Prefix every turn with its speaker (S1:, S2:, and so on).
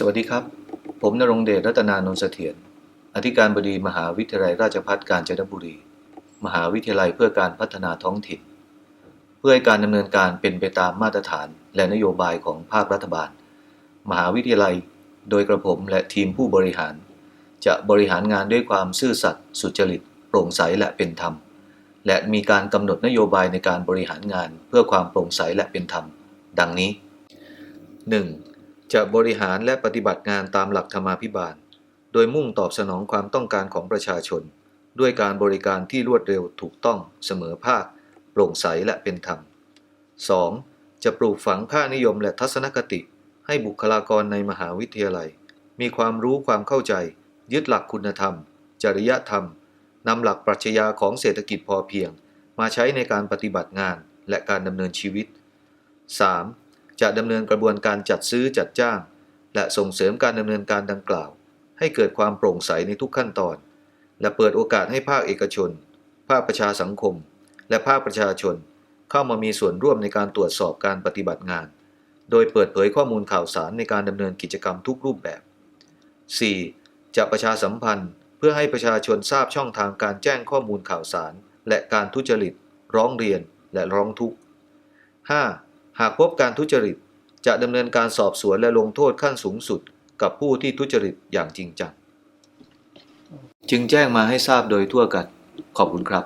S1: สวัสดีครับ ผมนรงเดชรัตนานนท์เสถียรอธิการบดีมหาวิทยาลัยราชภัฏกาญจนบุรี มหาวิทยาลัยเพื่อการพัฒนาท้องถิ่น เพื่อให้การดำเนินการเป็นไปตามมาตรฐานและนโยบายของภาครัฐบาล มหาวิทยาลัยโดยกระผมและทีมผู้บริหาร จะบริหารงานด้วยความซื่อสัตย์สุจริต โปร่งใสและเป็นธรรม และมีการกำหนดนโยบายในการบริหารงานเพื่อความโปร่งใสและเป็นธรรม ดังนี้ 1. จะบริหารและปฏิบัติงานตามหลักธรรมาภิบาล โดยมุ่งตอบสนองความต้องการของประชาชน ด้วยการบริการที่รวดเร็วถูกต้องเสมอภาค โปร่งใสและเป็นธรรม 2. จะปลูกฝังค่านิยมและทัศนคติ ให้บุคลากรในมหาวิทยาลัย มีความรู้ความเข้าใจ ยึดหลักคุณธรรม จริยธรรมนำหลักปรัชญาของเศรษฐกิจพอเพียง มาใช้ในการปฏิบัติงานและการดำเนินชีวิต 3. จะดำเนินกระบวนการจัดซื้อจัดจ้าง และส่งเสริมการดำเนินการดังกล่าว ให้เกิดความโปร่งใสในทุกขั้นตอน และเปิดโอกาสให้ภาคเอกชน ภาคประชาสังคม และภาคประชาชน เข้ามามีส่วนร่วมในการตรวจสอบการปฏิบัติงาน โดยเปิดเผยข้อมูลข่าวสารในการดำเนินกิจกรรมทุกรูปแบบ 4. จะประชาสัมพันธ์เพื่อให้ประชาชนทราบช่องทางการแจ้งข้อมูลข่าวสาร และการทุจริต ร้องเรียนและร้องทุกข์ 5. หากพบการทุจริต จะดำเนินการสอบสวนและลงโทษขั้นสูงสุด กับผู้ที่ทุจริตอย่างจริงจัง จึงแจ้งมาให้ทราบโดยทั่วกัน ขอบคุณครับ